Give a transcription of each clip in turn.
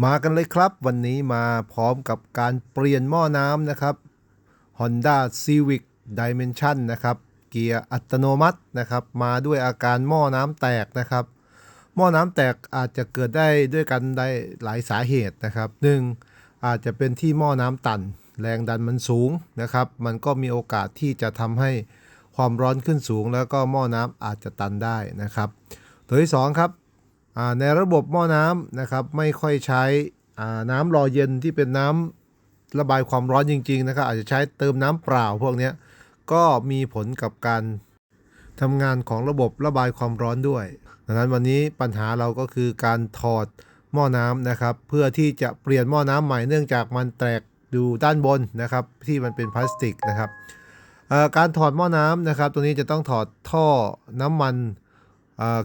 มากันเลยครับ วันนี้มาพร้อมกับการเปลี่ยนหม้อน้ำนะครับ Honda Civic Dimension นะครับ เกียร์อัตโนมัตินะครับ มาด้วยอาการหม้อน้ำแตกนะครับ หม้อน้ำแตกอาจจะเกิดได้ด้วยกันได้หลายสาเหตุนะครับหนึ่งอาจจะเป็นที่หม้อน้ำตัน แรงดันมันสูงนะครับ มันก็มีโอกาสที่จะทำให้ความร้อนขึ้นสูง แล้วก็หม้อน้ำอาจจะตันได้นะครับ ตัวที่สองครับ ในระบบหม้อน้ำนะครับไม่ค่อยใช้น้ำรอเย็นที่เป็นน้ำระบายความร้อนจริง ๆ นะครับ อาจจะใช้เติมน้ำเปล่าพวกนี้ก็มีผลกับการทำงานของระบบระบายความร้อนด้วย ดังนั้นวันนี้ปัญหาเราก็คือการถอดหม้อน้ำนะครับ เพื่อที่จะเปลี่ยนหม้อน้ำใหม่เนื่องจากมันแตกอยู่ด้านบนนะครับ ที่มันเป็นพลาสติกนะครับการถอดหม้อน้ำนะครับ ตัวนี้จะต้องถอดท่อน้ำมัน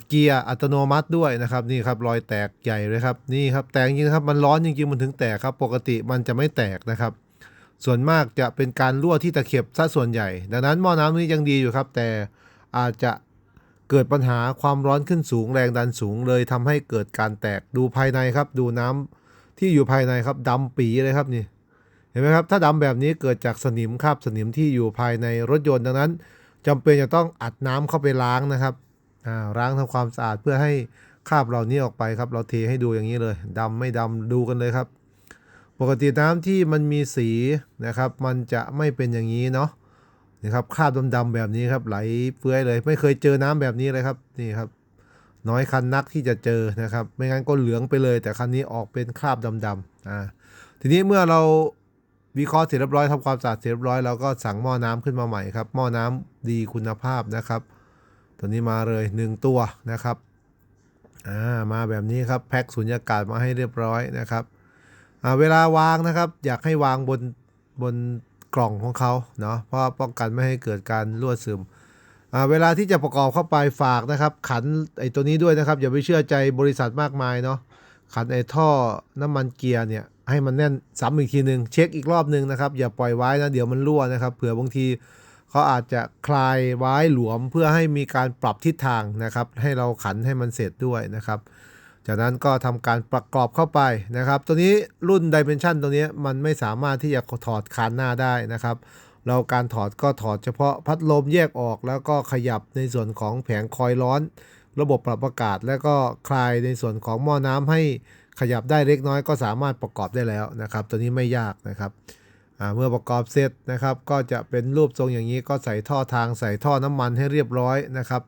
เกียร์อัตโนมัติด้วยนะครับนี่ครับรอยแตกใหญ่เลยครับนี่ครับแตกจริงครับมันร้อนจริงๆมันถึงแตกครับ ปกติมันจะไม่แตกนะครับ ส่วนมากจะเป็นการรั่วที่ตะเข็บซะส่วนใหญ่ ดังนั้นหม้อน้ำนี้ยังดีอยู่ครับ แต่อาจจะเกิดปัญหาความร้อนขึ้นสูงแรงดันสูงเลยทำให้เกิดการแตกดูภายในครับ ดูน้ำที่อยู่ภายในครับดำปีเลยครับนี่เห็นไหมครับถ้าดำแบบนี้เกิดจากสนิมคราบสนิมที่อยู่ภายในรถยนต์ดังนั้นจำเป็นจะต้องอัดน้ำเข้าไปล้างนะครับ ล้างทำความสะอาดเพื่อให้คราบเหล่านี้ออกไปครับ เราเทให้ดูอย่างนี้เลยดำไม่ดำดูกันเลยครับ ปกติน้ำที่มันมีสีนะครับ มันจะไม่เป็นอย่างนี้เนาะนี่ครับคราบดำๆแบบนี้ครับ ไหลเฟื้อยเลย ไม่เคยเจอน้ำแบบนี้เลยครับนี่ครับ น้อยคันนักที่จะเจอนะครับ ไม่งั้นก็เหลืองไปเลย แต่คันนี้ออกเป็นคราบดำๆอ่าทีนี้เมื่อเราวิเคราะห์เสร็จเรียบร้อยทำความสะอาดเสร็จเรียบร้อยเราก็สั่งหม้อน้ำขึ้นมาใหม่ครับหม้อน้ำดีคุณภาพนะครับ ตัวนี้มาเลย 1 ตัวนะครับอ่ามาแบบนี้ครับแพ็คสุญญากาศมาให้เรียบร้อยนะครับอ่าเวลาวางนะครับ อยากให้วางบนบนกล่องของเขาเนาะเพราะป้องกันไม่ให้เกิดการรั่วซึมอ่าเวลาที่จะประกอบเข้าไปฝากนะครับ ขันไอ้ตัวนี้ด้วยนะครับ อย่าไปเชื่อใจบริษัทมากมายเนาะขันไอ้ท่อน้ำมันเกียร์เนี่ยให้มันแน่นซ้ำอีกทีหนึ่งเช็คอีกรอบหนึ่งนะครับ อย่าปล่อยไว้นะเดี๋ยวมันรั่วนะครับเผื่อบางที เขาอาจจะคลายไว้หลวมเพื่อให้มีการปรับทิศทางนะครับ ให้เราขันให้มันเสร็จด้วยนะครับ จากนั้นก็ทำการประกอบเข้าไปนะครับ ตัวนี้รุ่น Dimension ตัวนี้มันไม่สามารถที่จะถอดคานหน้าได้นะครับ เราการถอดก็ถอดเฉพาะพัดลมแยกออก แล้วก็ขยับในส่วนของแผงคอยล์ร้อน ระบบปรับอากาศ แล้วก็คลายในส่วนของหม้อน้ำให้ขยับได้เล็กน้อยก็สามารถประกอบได้แล้วนะครับ ตัวนี้ไม่ยากนะครับ เมื่อประกอบเสร็จนะครับ ก็จะเป็นรูปทรงอย่างนี้ก็ใส่ท่อทางใส่ท่อน้ำมันให้เรียบร้อยนะครับ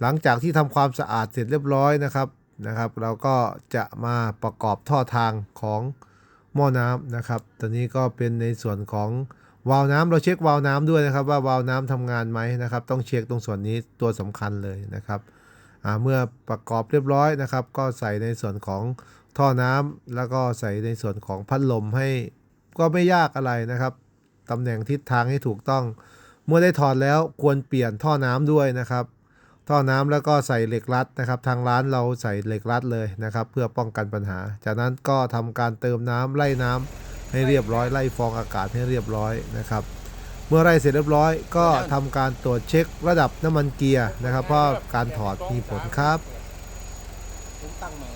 หลังจากที่ทำความสะอาดเสร็จเรียบร้อยนะครับนะครับ เราก็จะมาประกอบท่อทางของหม้อน้ำนะครับ ตัวนี้ก็เป็นในส่วนของวาล์วน้ำเราเช็ควาล์วน้ำด้วยนะครับ ว่าวาล์วน้ำทำงานไหมนะครับ ต้องเช็คตรงส่วนนี้ตัวสำคัญเลยนะครับอ่าเมื่อประกอบเรียบร้อยนะครับ ก็ใส่ในส่วนของท่อน้ำแล้วก็ใส่ในส่วนของพัดลมให้ ก็ไม่ยากอะไรนะครับตำแหน่งทิศทางให้ถูกต้อง เมื่อได้ถอดแล้วควรเปลี่ยนท่อน้ำด้วยนะครับ ท่อน้ำแล้วก็ใส่เหล็กรัดนะครับ ทางร้านเราใส่เหล็กรัดเลยนะครับ เพื่อป้องกันปัญหา จากนั้นก็ทำการเติมน้ำไล่น้ำให้เรียบร้อยไล่ฟองอากาศให้เรียบร้อยนะครับ เมื่อไล่เสร็จเรียบร้อย ก็ทำการตรวจเช็คระดับน้ำมันเกียร์นะครับ เพราะการถอดมีผลครับผมตั้งใหม่